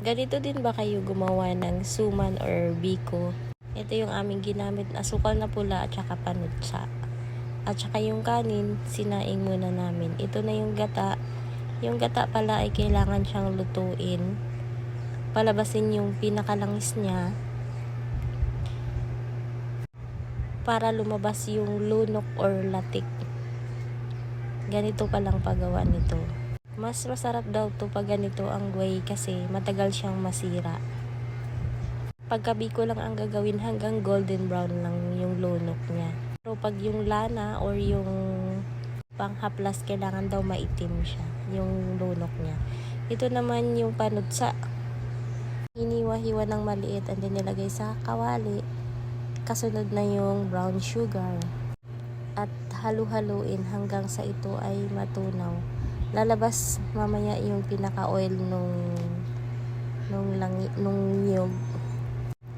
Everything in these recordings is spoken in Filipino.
Ganito din ba kayo gumawa ng suman or biko? Ito yung aming ginamit na asukal na pula at saka panutsa. At saka yung kanin, sinaing muna namin. Ito na yung gata. Yung gata pala ay kailangan siyang lutuin. Palabasin yung pinakalangis niya. Para lumabas yung lunok or latik. Ganito palang paggawa nito. Mas masarap daw to pag ganito ang way kasi matagal siyang masira. Pagkabiko lang ang gagawin hanggang golden brown lang yung lunok niya. Pero pag yung lana or yung panghaplas, kailangan daw maitim siya, yung lunok niya. Ito naman yung panutsa. Iniwa-hiwa ng maliit and then nilagay sa kawali. Kasunod na yung brown sugar. At halu-haluin hanggang sa ito ay matunaw. Lalabas mamaya yung pinaka-oil nung nung langi, nung niyog.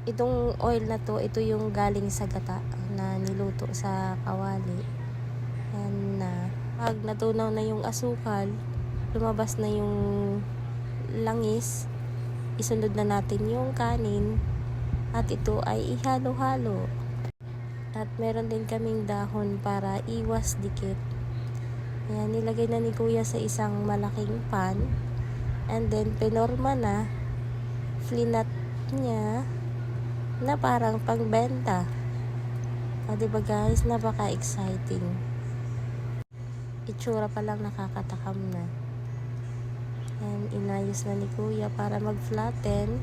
Itong oil na to, ito yung galing sa gata na niluto sa kawali. Yan na. Pag natunaw na yung asukal, lumabas na yung langis, isunod na natin yung kanin at ito ay ihalo-halo. At meron din kaming dahon para iwas dikit. Ayan, nilagay na ni kuya sa isang malaking pan. And then, pinorma na. Flinat niya na parang pangbenta. O, diba guys, napaka-exciting. Itsura pa lang nakakatakam na. And inayos na ni kuya para mag-flatten.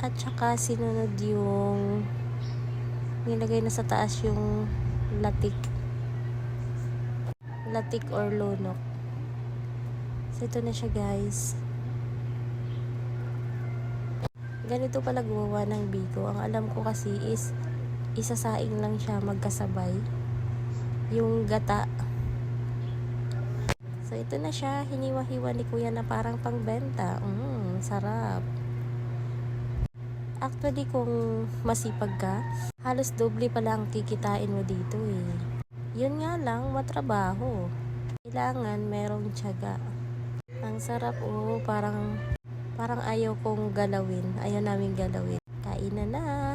At saka sinunod yung nilagay na sa taas yung latik latik or lunok. So, ito na siya guys. Ganito pala gumawa ng biko. Ang alam ko kasi is isasaing lang siya magkasabay. Yung gata. So, ito na siya. Hiniwa-hiwa ni kuya na parang pangbenta. Mmm, sarap. Actually, kung masipag ka, halos doble pala ang kikitain mo dito eh. Yun nga lang, matrabaho. Kailangan merong tiyaga. Ang sarap oh, parang parang ayaw kong galawin. Ayaw namin galawin. Kainan na.